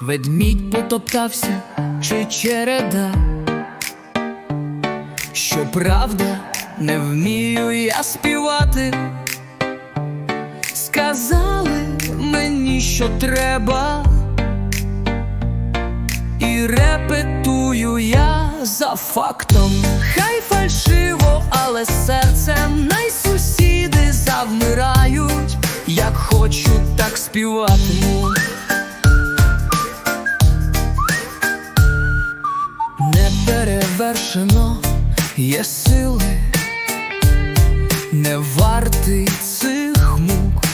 ведмідь потоптався чи череда. Щоправда, не вмію я співати. Сказали мені, що треба, і репетую я за фактом. Хай фальшиво, але серцем най сусіди завмирають, як хочу, так співатиму. Неперевершено є сили, не вартий цих мук.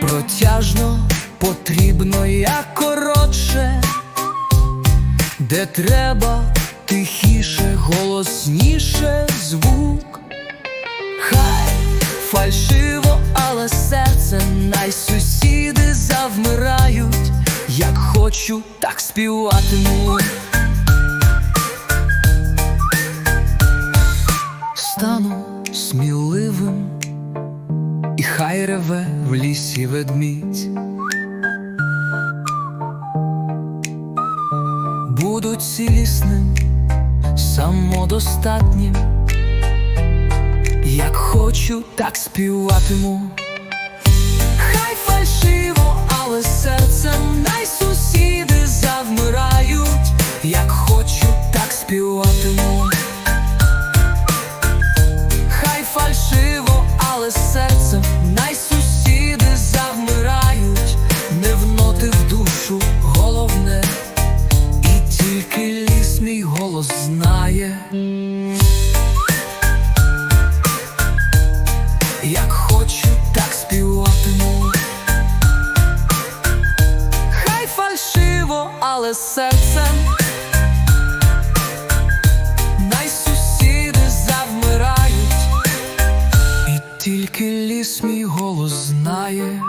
Протяжно потрібно як коротше, де треба тихіше, голосніше звук. Хай фальшиво, але серцем най хочу, так співатиму. Стану сміливим, і хай реве в лісі ведмідь. Буду цілісним, самодостатнім. Як хочу, так співатиму. Як хочу, так співатиму. Хай фальшиво, але серцем най сусіди завмирають. Не в ноти в душу головне, і тільки ліс мій голос знає. Як хочу, так співатиму. Хай фальшиво, але серцем тільки ліс мій голос знає.